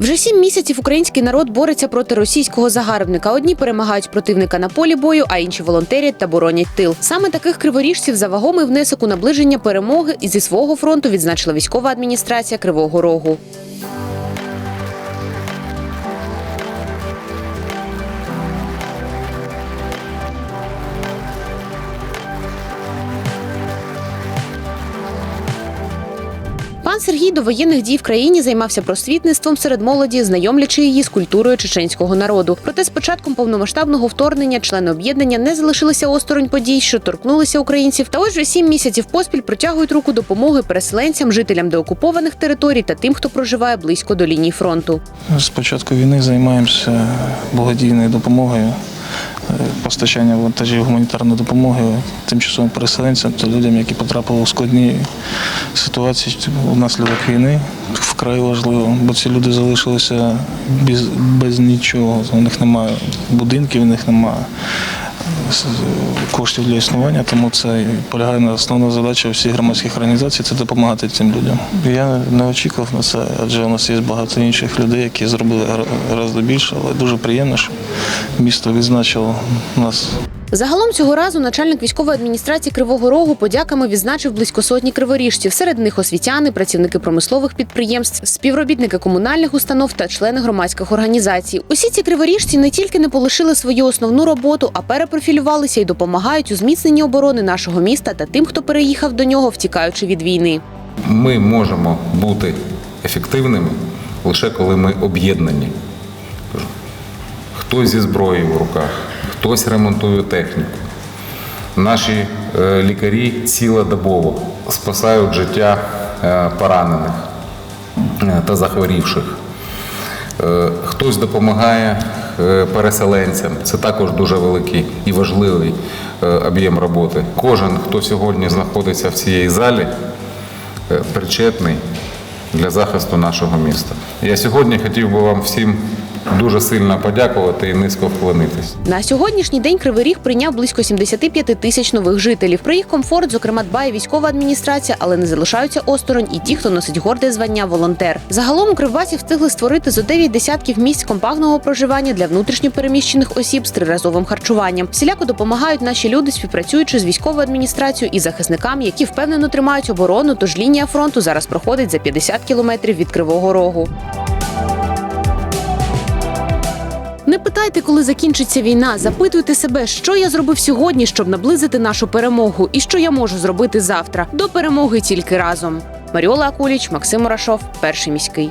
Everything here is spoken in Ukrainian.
Вже сім місяців український народ бореться проти російського загарбника. Одні перемагають противника на полі бою, а інші волонтерять та боронять тил. Саме таких криворіжців за вагомий внесок у наближення перемоги і зі свого фронту відзначила військова адміністрація Кривого Рогу. Пан Сергій до воєнних дій в країні займався просвітництвом серед молоді, знайомлячи її з культурою чеченського народу. Проте з початком повномасштабного вторгнення члени об'єднання не залишилися осторонь подій, що торкнулися українців. Та ось вже сім місяців поспіль протягують руку допомоги переселенцям, жителям деокупованих територій та тим, хто проживає близько до лінії фронту. З початку війни займаємося благодійною допомогою, постачання вантажів гуманітарної допомоги тимчасовим переселенцям та людям, які потрапили у складні ситуації внаслідок війни. Вкрай важливо, бо ці люди залишилися без, без нічого. У них немає будинків, у них немає коштів для існування, тому це полягає на основна задача всіх громадських організацій це допомагати цим людям. Я не очікував на це, адже у нас є багато інших людей, які зробили гораздо більше, але дуже приємно, що місто відзначило нас Загалом цього разу начальник військової адміністрації Кривого Рогу подяками відзначив близько сотні криворіжців. Серед них освітяни, працівники промислових підприємств, співробітники комунальних установ та члени громадських організацій. Усі ці криворіжці не тільки не полишили свою основну роботу, а перепрофілювалися і допомагають у зміцненні оборони нашого міста та тим, хто переїхав до нього, втікаючи від війни. Ми можемо бути ефективними лише коли ми об'єднані. Хтось зі зброєю в руках, хтось ремонтує техніку. Наші е, лікарі цілодобово спасають життя е, поранених е, та захворівших. Хтось допомагає переселенцям. Це також дуже великий і важливий об'єм роботи. Кожен, хто сьогодні знаходиться в цій залі, причетний для захисту нашого міста. Я сьогодні хотів би вам всім дуже сильно подякувати і низько вклонитись. На сьогоднішній день Кривий Ріг прийняв близько 75 тисяч нових жителів. Про їх комфорт, зокрема, дбає військова адміністрація, але не залишаються осторонь і ті, хто носить горде звання волонтер. Загалом у Кривбасі встигли створити зо 9 десятків місць компактного проживання для внутрішньопереміщених осіб з триразовим харчуванням. Всіляко допомагають наші люди, співпрацюючи з військовою адміністрацією і захисникам, які впевнено тримають оборону. Тож лінія фронту зараз проходить за 50 кілометрів від Кривого Рогу. Не питайте, коли закінчиться війна. Запитуйте себе, що я зробив сьогодні, щоб наблизити нашу перемогу, і що я можу зробити завтра. До перемоги тільки разом. Маріола Акуліч, Максим Мурашов, перший міський.